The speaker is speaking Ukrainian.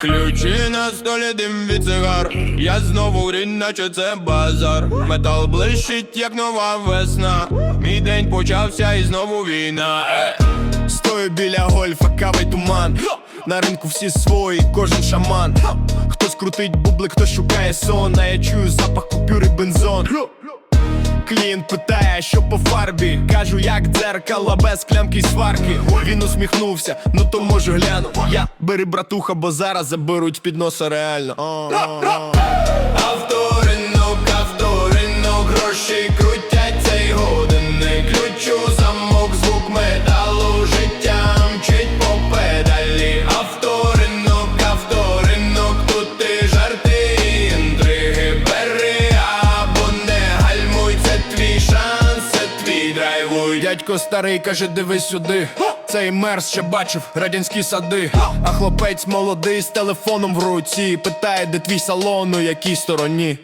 Ключі на столі дим від цигар Я знову грін, наче це базар. Метал блищить, як нова весна. Мій день почався і знову війна. Е. Стою біля гольфа, кавий туман. На ринку всі свої, кожен шаман. Хтось крутить бублик, хтось шукає сон. А я чую запах купюр і бензон Клієнт питає, що по фарбі? Кажу, як дзеркало без клямки й сварки. Він усміхнувся, ну то можу гляну. Я бери братуха, бо зараз заберуть під носа реально драйвуй Дядько старий каже, дивись сюди. Цей мерз ще бачив радянські сади. А хлопець молодий з телефоном в руці. Питає, де твій салон, у якій стороні.